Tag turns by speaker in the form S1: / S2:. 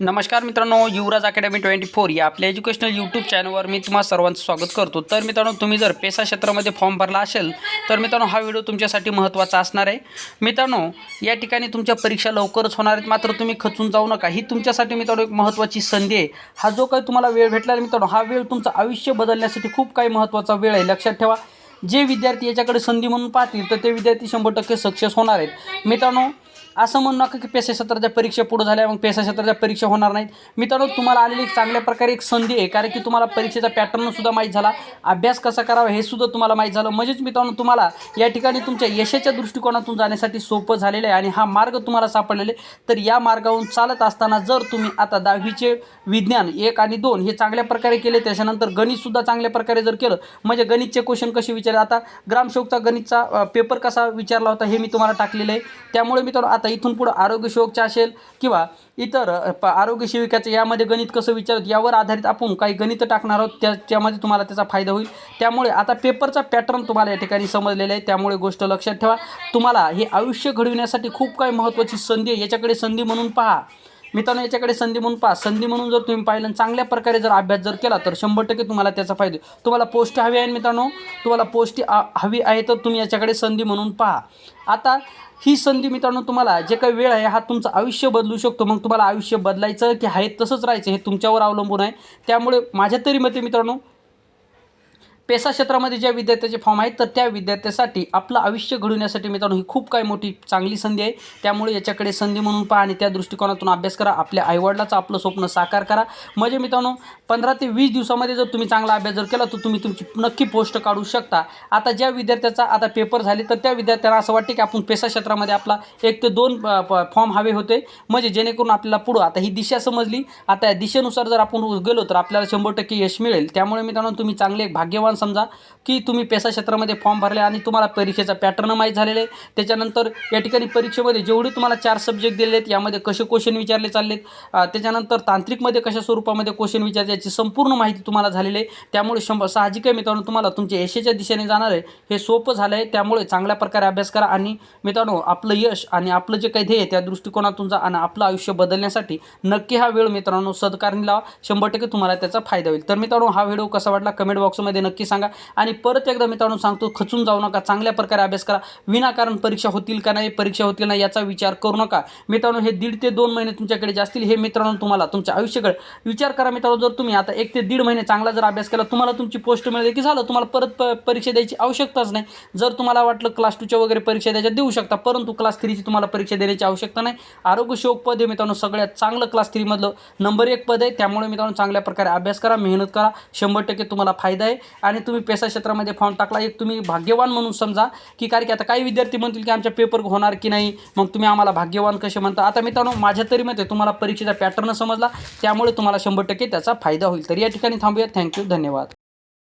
S1: नमस्कार मित्रांनो युवराज academy twenty four या आपल्या एज्युकेशनल यूट्यूब चॅनलवर मी तुम्हाला सर्वांचं स्वागत करतो. तर मित्रांनो तुम्ही जर पेसा क्षेत्रामध्ये फॉर्म भरला असेल तर मित्रांनो हा व्हिडिओ तुमच्यासाठी महत्त्वाचा असणार आहे. मित्रांनो या ठिकाणी तुमच्या परीक्षा लवकरच होणार आहेत मात्र तुम्ही खचून जाऊ नका. ही तुमच्यासाठी मित्रांनो एक महत्त्वाची संधी आहे. हा जो काही तुम्हाला वेळ भेटला आहे मित्रांनो हा वेळ तुमचं आयुष्य बदलण्यासाठी खूप काही महत्त्वाचा वेळ आहे. लक्षात ठेवा जे विद्यार्थी याच्याकडे संधी म्हणून पाहतील तर ते विद्यार्थी शंभर टक्के सक्सेस होणार आहेत. मित्रांनो असं म्हणू नका की पेशा क्षेत्राच्या परीक्षा पुढे झाल्या मग पेशा क्षेत्राच्या परीक्षा होणार नाहीत. मित्रांनो तुम्हाला आलेली एक चांगल्या प्रकारे एक संधी आहे कारण की तुम्हाला परीक्षेचा पॅटर्न सुद्धा माहीत झाला. अभ्यास कसा करावा हे सुद्धा तुम्हाला माहीत झालं. म्हणजेच मित्रांनो तुम्हाला या ठिकाणी तुमच्या यशाच्या दृष्टिकोनातून जाण्यासाठी सोपं झालेलं आहे आणि हा मार्ग तुम्हाला सापडलेले तर या मार्गावरून चालत असताना जर तुम्ही आता दहावीचे विज्ञान एक आणि दोन हे चांगल्या प्रकारे केले त्याच्यानंतर गणितसुद्धा चांगल्या प्रकारे जर केलं म्हणजे गणितचे क्वेश्चन कसे विचारले? आता ग्रामसेवकचा गणितचा पेपर कसा विचारला होता हे मी तुम्हाला टाकलेलं आहे. त्यामुळे मित्रांनो आता इथून पुढं आरोग्य सेवकचा असेल किंवा इतर प- आरोग्य सेविकाचं यामध्ये गणित कसं विचारत यावर आधारित आपण काही गणित टाकणार आहोत. त्या त्यामध्ये तुम्हाला त्याचा फायदा होईल. त्यामुळे आता पेपरचा पॅटर्न तुम्हाला या ठिकाणी समजलेला आहे. त्यामुळे गोष्ट लक्षात ठेवा. तुम्हाला हे आयुष्य घडविण्यासाठी खूप काही महत्त्वाची संधी आहे. याच्याकडे संधी म्हणून पहा. मित्रांनो याच्याकडे संधी म्हणून पहा. संधी म्हणून जर तुम्ही पाहिलं चांगल्या प्रकारे जर अभ्यास जर केला तर शंभर टक्के तुम्हाला त्याचा फायदा तुम्हाला पोस्ट हवी आहे मित्रांनो. तुम्हाला पोस्ट आ- हवी आहे तर तुम्ही याच्याकडे संधी म्हणून पहा. आता ही संधी मित्रांनो तुम्हाला जे काही वेळ आहे हा तुमचं आयुष्य बदलू शकतो. मग तुम्हाला आयुष्य बदलायचं की आहे तसंच राहायचं हे तुमच्यावर अवलंबून आहे. त्यामुळे माझ्या तरी मते मित्रांनो पेसा क्षेत्रामध्ये ज्या विद्यार्थ्याचे फॉर्म आहेत तर त्या विद्यार्थ्यासाठी आपलं आयुष्य घडवण्यासाठी मित्रांनो ही खूप काही मोठी चांगली संधी आहे. त्यामुळे याच्याकडे संधी म्हणून पहा आणि त्या दृष्टिकोनातून अभ्यास करा. आपल्या आईवडिलाचं आपलं स्वप्न साकार करा. म्हणजे मित्रांनो पंधरा ते वीस दिवसामध्ये जर तुम्ही चांगला अभ्यास जर केला तर तुम्ही तुमची नक्की पोस्ट काढू शकता. आता ज्या विद्यार्थ्याचा आता पेपर झाले तर त्या विद्यार्थ्यांना असं वाटते की आपण पेसा क्षेत्रामध्ये आपला एक ते दोन फॉर्म हवे होते. म्हणजे जेणेकरून आपल्याला पुढं आता ही दिशा समजली. आता या दिशेनुसार जर आपण गेलो तर आपल्याला शंभर टक्के यश मिळेल. त्यामुळे मित्रांनो तुम्ही चांगले एक भाग्यवान समजा की तुम्ही पेसा क्षेत्रामध्ये फॉर्म भरले आणि तुम्हाला परीक्षेचा पॅटर्न माहीत झालेले आहे. त्याच्यानंतर या ठिकाणी परीक्षेमध्ये जेवढे तुम्हाला चार सब्जेक्ट दिलेले आहेत यामध्ये कसे क्वेश्चन विचारले चाललेत त्याच्यानंतर तांत्रिकमध्ये कशा स्वरूपामध्ये क्वेश्चन विचारले याची संपूर्ण माहिती तुम्हाला झालेली आहे. त्यामुळे शंभर साहजिक आहे मित्रांनो तुम्हाला तुमच्या यशेच्या दिशेने जाणार आहे. हे सोपं झालं आहे त्यामुळे चांगल्या प्रकारे अभ्यास करा आणि मित्रांनो आपलं यश आणि आपलं जे काही ध्येय त्या दृष्टिकोनातून जा आणि आपलं आयुष्य बदलण्यासाठी नक्की हा वेळ मित्रांनो सदकारणी लावा. शंभर टक्के तुम्हाला त्याचा फायदा होईल. तर मित्रांनो हा व्हिडिओ कसा वाटला? कमेंट बॉक्समध्ये नक्की सांगा. आणि परत एकदा मित्रांनो सांगतो खचून जाऊ नका. चांगल्या प्रकारे अभ्यास करा. विनाकारण परीक्षा होतील का नाही परीक्षा होतील नाही याचा विचार करू नका. मित्रांनो हे दीड ते दोन महिने तुमच्याकडे जे असतील हे मित्रांनो तुम्हाला तुमच्या आयुष्याकडे विचार करा मित्रांनो. जर तुम्ही आता एक ते दीड महिने चांगला जर अभ्यास केला तुम्हाला तुमची पोस्ट मिळेल की झालं. तुम्हाला परत प परीक्षा द्यायची आवश्यकताच नाही. जर तुम्हाला वाटलं क्लास टूच्या वगैरे परीक्षा द्यायच्या देऊ शकता. परंतु क्लास थ्रीची तुम्हाला परीक्षा देण्याची आवश्यकता नाही. आरोग्य शोक पद हे मित्रांनो सगळ्यात चांगलं क्लास थ्रीमधलं नंबर एक पद आहे. त्यामुळे मित्रांनो चांगल्या प्रकारे अभ्यास करा मेहनत करा. शंभर टक्के तुम्हाला फायदा आहे. आणि आणि तुम्ही पेसा क्षेत्रामध्ये फॉर्म टाकला एक तुम्ही भाग्यवान म्हणून समजा की कारण की आता काही विद्यार्थी म्हणतील की आमच्या पेपर होणार की नाही मग तुम्ही आम्हाला भाग्यवान कसे म्हणता? आता मित्रांनो माझ्या तरी मते तुम्हाला परीक्षेचा पॅटर्न समजला त्यामुळे तुम्हाला शंभर टक्के त्याचा फायदा होईल. तर या ठिकाणी थांबूया. थँक्यू धन्यवाद.